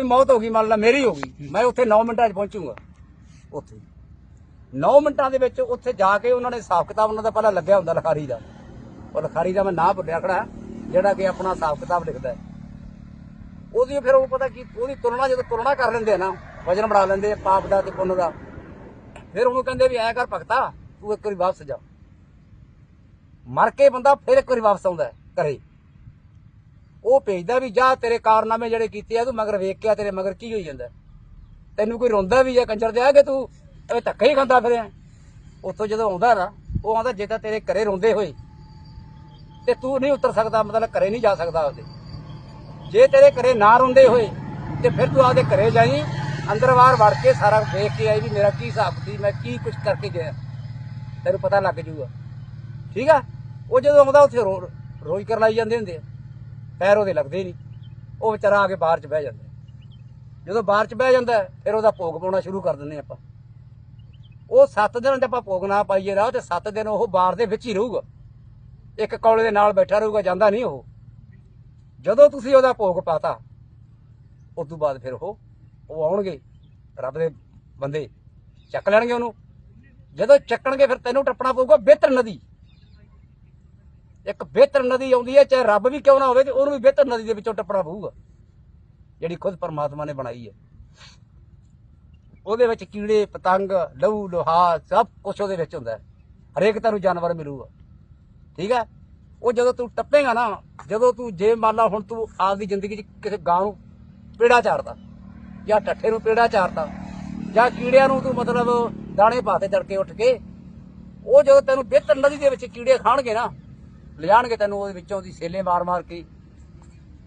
ਆਪਣੀ ਮੌਤ ਹੋ ਗਈ, ਮੰਨ ਲਾ ਮੇਰੀ ਹੋ ਗਈ। ਮੈਂ ਉੱਥੇ 9 ਮਿੰਟਾਂ 'ਚ ਪਹੁੰਚੂਗਾ। ਉੱਥੇ। 9 ਮਿੰਟਾਂ ਦੇ ਵਿੱਚ ਉੱਥੇ ਜਾ ਕੇ ਉਹਨਾਂ ਨੇ ਹਿਸਾਬ ਕਿਤਾਬ, ਉਹਨਾਂ ਦਾ ਪਹਿਲਾਂ ਲੱਗਿਆ ਹੁੰਦਾ ਲਖਾਰੀ ਦਾ। ਉਹ ਲਖਾਰੀ ਦਾ ਮੈਂ ਨਾਂ ਭੁੱਲਿਆ ਖੜਾ, ਜਿਹੜਾ ਕਿ ਆਪਣਾ ਹਿਸਾਬ ਕਿਤਾਬ ਲਿਖਦਾ ਹੈ। ਉਹਦੀ ਫਿਰ ਉਹ ਪਤਾ ਕੀ, ਉਹਦੀ ਤੁਲਨਾ ਜਦੋਂ ਤੁਲਨਾ ਕਰ ਲੈਂਦੇ ਆ ਨਾ ਵਜਨ ਬਣਾ ਲੈਂਦੇ ਆ, ਪਾਪ ਦਾ ਤੇ ਪੁੰਨ ਦਾ। ਫਿਰ ਉਹਨੂੰ ਕਹਿੰਦੇ ਵੀ ਐ ਕਰ ਭਗਤਾ, ਤੂੰ ਇੱਕ ਵਾਰੀ ਵਾਪਸ ਜਾ। ਮਰ ਕੇ ਬੰਦਾ ਫਿਰ ਇੱਕ ਵਾਰੀ ਵਾਪਸ ਆਉਂਦਾ ਘਰੇ। ਉਹ ਭੇਜਦਾ ਵੀ ਜਾ ਤੇਰੇ ਕਾਰਨਾਮੇ ਜਿਹੜੇ ਕੀਤੇ ਆ ਤੂੰ ਮਗਰ ਵੇਖ ਕੇ ਆ, ਤੇਰੇ ਮਗਰ ਕੀ ਹੋਈ ਜਾਂਦਾ? ਤੈਨੂੰ ਕੋਈ ਰੋਂਦਾ ਵੀ ਆ, ਕੰਜਰ ਦੇ ਆ ਕਿ ਤੂੰ? ਐਵੇਂ ਧੱਕਾ ਹੀ ਖਾਂਦਾ ਫਿਰਿਆ। ਉੱਥੋਂ ਜਦੋਂ ਆਉਂਦਾ ਨਾ, ਉਹ ਆਉਂਦਾ ਜੇ ਤਾਂ ਤੇਰੇ ਘਰੇ ਰੋਂਦੇ ਹੋਏ, ਤੇ ਤੂੰ ਨਹੀਂ ਉਤਰ ਸਕਦਾ, ਮਤਲਬ ਘਰੇ ਨਹੀਂ ਜਾ ਸਕਦਾ ਉਹਦੇ। ਜੇ ਤੇਰੇ ਘਰੇ ਨਾ ਰੋਂਦੇ ਹੋਏ, ਤੇ ਫਿਰ ਤੂੰ ਆਪਦੇ ਘਰੇ ਜਾਈ, ਅੰਦਰ ਬਾਹਰ ਵੜ ਕੇ ਸਾਰਾ ਦੇਖ ਕੇ ਆਈ ਵੀ ਮੇਰਾ ਕੀ ਹਿਸਾਬ ਸੀ, ਮੈਂ ਕੀ ਕੁਝ ਕਰਕੇ ਗਿਆ। ਤੈਨੂੰ ਪਤਾ ਲੱਗ ਜੂਗਾ। ਠੀਕ ਆ? ਉਹ ਜਦੋਂ ਆਉਂਦਾ, ਉੱਥੇ ਰੋ ਰੋਜ਼ ਕਰਨ ਆਈ ਜਾਂਦੇ ਹੁੰਦੇ ਆ। ਪੈਰ ਉਹਦੇ ਲੱਗਦੇ ਨਹੀਂ। ਉਹ ਵਿਚਾਰਾ ਆ ਕੇ ਬਾਹਰ ਚ ਬਹਿ ਜਾਂਦਾ। ਜਦੋਂ ਬਾਹਰ ਚ ਬਹਿ ਜਾਂਦਾ, ਫਿਰ ਉਹਦਾ ਭੋਗ ਪਾਉਣਾ ਸ਼ੁਰੂ ਕਰ ਦਿੰਦੇ ਆਪਾਂ। ਉਹ 7 ਦਿਨ ਤੇ ਆਪਾਂ ਭੋਗ ਨਾ ਪਾਈਏ ਰਾਹ ਤੇ 7 ਦਿਨ ਉਹ ਬਾਹਰ ਦੇ ਵਿੱਚ ਹੀ ਰਹੂਗਾ। ਇੱਕ ਕੌਲੇ ਦੇ ਨਾਲ ਬੈਠਾ ਰਹੂਗਾ, ਜਾਂਦਾ ਨਹੀਂ ਉਹ। ਜਦੋਂ ਤੁਸੀਂ ਉਹਦਾ ਭੋਗ ਪਾਤਾ ਉਸ ਤੋਂ ਬਾਅਦ ਫਿਰ ਉਹ ਉਹ ਆਉਣਗੇ, ਰੱਬ ਦੇ ਬੰਦੇ ਚੱਕ ਲੈਣਗੇ ਉਹਨੂੰ। ਜਦੋਂ ਚੱਕਣਗੇ, ਫਿਰ ਤੈਨੂੰ ਟੱਪਣਾ ਪਊਗਾ ਬਿਹਤਰ ਨਦੀ। ਇੱਕ ਬਿਹਤਰ ਨਦੀ ਆਉਂਦੀ ਹੈ, ਚਾਹੇ ਰੱਬ ਵੀ ਕਿਉਂ ਨਾ ਹੋਵੇ, ਤੇ ਉਹਨੂੰ ਵੀ ਬਿਹਤਰ ਨਦੀ ਦੇ ਵਿੱਚੋਂ ਟੱਪਣਾ ਪਊਗਾ। ਜਿਹੜੀ ਖੁਦ ਪਰਮਾਤਮਾ ਨੇ ਬਣਾਈ ਹੈ। ਉਹਦੇ ਵਿੱਚ ਕੀੜੇ, ਪਤੰਗ, ਲਹੂ, ਲੋਹਾ, ਸਭ ਕੁਝ ਉਹਦੇ ਵਿੱਚ ਹੁੰਦਾ ਹੈ। ਹਰੇਕ ਤੈਨੂੰ ਜਾਨਵਰ ਮਿਲੂਗਾ। ਠੀਕ ਹੈ? ਉਹ ਜਦੋਂ ਤੂੰ ਟੱਪੇਗਾ ਨਾ, ਜਦੋਂ ਤੂੰ, ਜੇ ਮੰਨ ਲਾ ਹੁਣ ਤੂੰ ਆਪਦੀ ਜ਼ਿੰਦਗੀ 'ਚ ਕਿਸੇ ਗਾਂ ਨੂੰ ਪੇੜਾ ਚਾਰਦਾ, ਜਾਂ ਠੱਠੇ ਨੂੰ ਪੇੜਾ ਚਾਰਦਾ, ਜਾਂ ਕੀੜਿਆਂ ਨੂੰ ਤੂੰ ਮਤਲਬ ਦਾਣੇ ਪਾਤੇ ਤੜਕੇ ਉੱਠ ਕੇ, ਉਹ ਜਦੋਂ ਤੈਨੂੰ ਬਿਹਤਰ ਨਦੀ ਦੇ ਵਿੱਚ ਕੀੜੇ ਖਾਣਗੇ ਨਾ ਲਿਜਾਣਗੇ ਤੈਨੂੰ, ਉਹਦੇ ਵਿੱਚੋਂ ਦੀ ਸੇਲੇ ਮਾਰ-ਮਾਰ ਕੇ।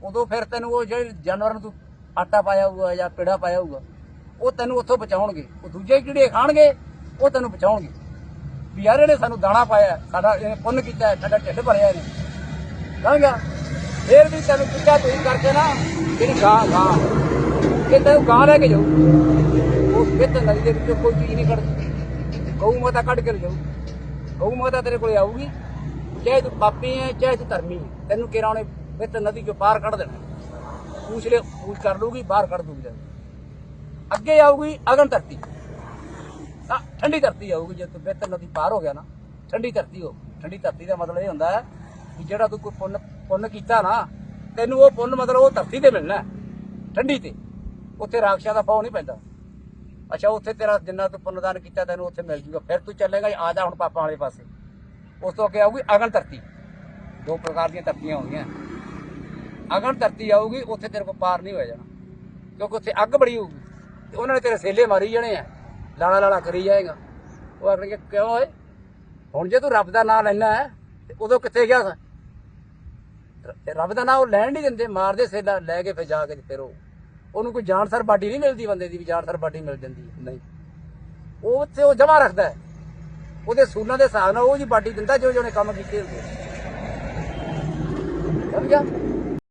ਉਦੋਂ ਫਿਰ ਤੈਨੂੰ ਉਹ ਜਿਹੜੇ ਜਾਨਵਰ ਨੂੰ ਤੂੰ ਆਟਾ ਪਾਇਆ ਹੋਊਗਾ ਜਾਂ ਪੇੜਾ ਪਾਇਆ ਹੋਊਗਾ, ਉਹ ਤੈਨੂੰ ਉੱਥੋਂ ਬਚਾਉਣਗੇ। ਉਹ ਦੂਜੇ ਕੀੜੇ ਖਾਣਗੇ, ਉਹ ਤੈਨੂੰ ਬਚਾਉਣਗੇ। ਵੀ ਯਾਰ ਇਹਨੇ ਸਾਨੂੰ ਦਾਣਾ ਪਾਇਆ, ਸਾਡਾ ਇਹਨੇ ਪੁੰਨ ਕੀਤਾ, ਸਾਡਾ ਢਿੱਡ ਭਰਿਆ ਇਹਨੇ। ਕਹਾਂਗਾ ਫੇਰ ਵੀ ਤੈਨੂੰ ਕਿੱਕਾ ਤੁਸੀਂ ਕਰਕੇ ਨਾ ਜਿਹੜੀ ਗਾਂ ਗਾਂ। ਕਿ ਤੈਨੂੰ ਗਾਂ ਲੈ ਕੇ ਜਾਊ। ਉਹ ਕਿਤੇ ਨਦੀ ਦੇ ਵਿੱਚੋਂ ਕੋਈ ਚੀਜ਼ ਨਹੀਂ ਕੱਢਦੀ। ਗਊ ਮਾਤਾ ਕੱਢ ਕੇ ਲਿਜਾਊ ਗਊ ਮਾਤਾ ਤੇਰੇ ਕੋਲੇ ਆਊਗੀ। ਚਾਹੇ ਤੂੰ ਪਾਪੀ ਹੈ ਚਾਹੇ ਤੂੰ ਧਰਮੀ ਹੈ ਤੈਨੂੰ ਕਿਹੜਾ ਉਹਨੇ ਵਿੱਚ ਨਦੀ ਚੋਂ ਬਾਹਰ ਕੱਢ ਦੇਣਾ? ਪੂਛ ਲੈ ਪੂਛ ਕਰ ਲੂਗੀ ਬਾਹਰ ਕੱਢ ਦੂਗੀ ਅੱਗੇ ਆਊਗੀ ਅਗਨ ਧਰਤੀ। ਤਾਂ ਠੰਡੀ ਧਰਤੀ ਆਊਗੀ, ਜੇ ਤੂੰ ਬਿਹਤਰ ਨਦੀ ਪਾਰ ਹੋ ਗਿਆ ਨਾ, ਠੰਡੀ ਧਰਤੀ ਹੋ ਠੰਡੀ ਧਰਤੀ ਦਾ ਮਤਲਬ ਇਹ ਹੁੰਦਾ ਹੈ ਕਿ ਜਿਹੜਾ ਤੂੰ ਕੋਈ ਪੁੰਨ ਪੁੰਨ ਕੀਤਾ ਨਾ, ਤੈਨੂੰ ਉਹ ਪੁੰਨ ਮਤਲਬ ਉਹ ਧਰਤੀ ਤੇ ਮਿਲਣਾ ਠੰਡੀ ਤੇ। ਉੱਥੇ ਰਾਖਸ਼ਾਂ ਦਾ ਪਾਉ ਨਹੀਂ ਪੈਂਦਾ। ਅੱਛਾ, ਉੱਥੇ ਤੇਰਾ ਜਿੰਨਾ ਤੂੰ ਪੁੰਨਦਾਨ ਕੀਤਾ, ਤੈਨੂੰ ਉੱਥੇ ਮਿਲ ਜੂਗਾ। ਫਿਰ ਤੂੰ ਚੱਲੇਗਾ, ਆ ਜਾ ਹੁਣ ਪਾਪਾਂ ਵਾਲੇ ਪਾਸੇ। ਉਸ ਤੋਂ ਅੱਗੇ ਆਊਗੀ ਅਗਨ ਧਰਤੀ। ਦੋ ਪ੍ਰਕਾਰ ਦੀਆਂ ਧਰਤੀਆਂ ਹੁੰਦੀਆਂ ਅਗਨ ਧਰਤੀ ਆਊਗੀ, ਉੱਥੇ ਤੇਰੇ ਕੋਲ ਪਾਰ ਨਹੀਂ ਹੋਇਆ ਜਾਣਾ। ਕਿਉਂਕਿ ਉੱਥੇ ਅੱਗ ਬੜੀ ਹੋਊਗੀ। ਤੇ ਉਹਨਾਂ ਨੇ ਤੇਰੇ ਸੇਲੇ ਮਾਰੀ ਜਾਣੇ ਆ। ਲਾਲਾ ਲਾਲਾ ਕਰੀ ਜਾਏਗਾ। ਉਹ ਆਖਣਗੇ, ਕਿਉਂ ਓਏ? ਹੁਣ ਜੇ ਤੂੰ ਰੱਬ ਦਾ ਨਾਮ ਲੈਣਾ ਹੈ, ਤੇ ਉਦੋਂ ਕਿੱਥੇ ਗਿਆ ਰੱਬ ਦਾ ਨਾਮ ਉਹ ਲੈਣ ਨਹੀਂ ਦਿੰਦੇ। ਮਾਰਦੇ ਸੇਲਾ, ਲੈ ਕੇ ਫਿਰ ਜਾ ਕੇ ਫਿਰ ਉਹ। ਉਹਨੂੰ ਕੋਈ ਜਾਨਸਰ ਬਾਡੀ ਨਹੀਂ ਮਿਲਦੀ ਬੰਦੇ ਦੀ, ਵੀ ਜਾਨਸਰ ਬਾਡੀ ਮਿਲ ਜਾਂਦੀ ਨਹੀਂ। ਉਹ ਉੱਥੇ ਉਹ ਜਮਾ ਰੱਖਦਾ ਹੈ। ਉਹਦੇ ਸੂਲਾਂ ਦੇ ਹਿਸਾਬ ਨਾਲ ਉਹ ਜੀ ਬਾਡੀ ਦਿੰਦਾ ਜੋ ਜੋ ਕੰਮ ਕੀਤੇ ਹੁੰਦੇ ਸਮਝ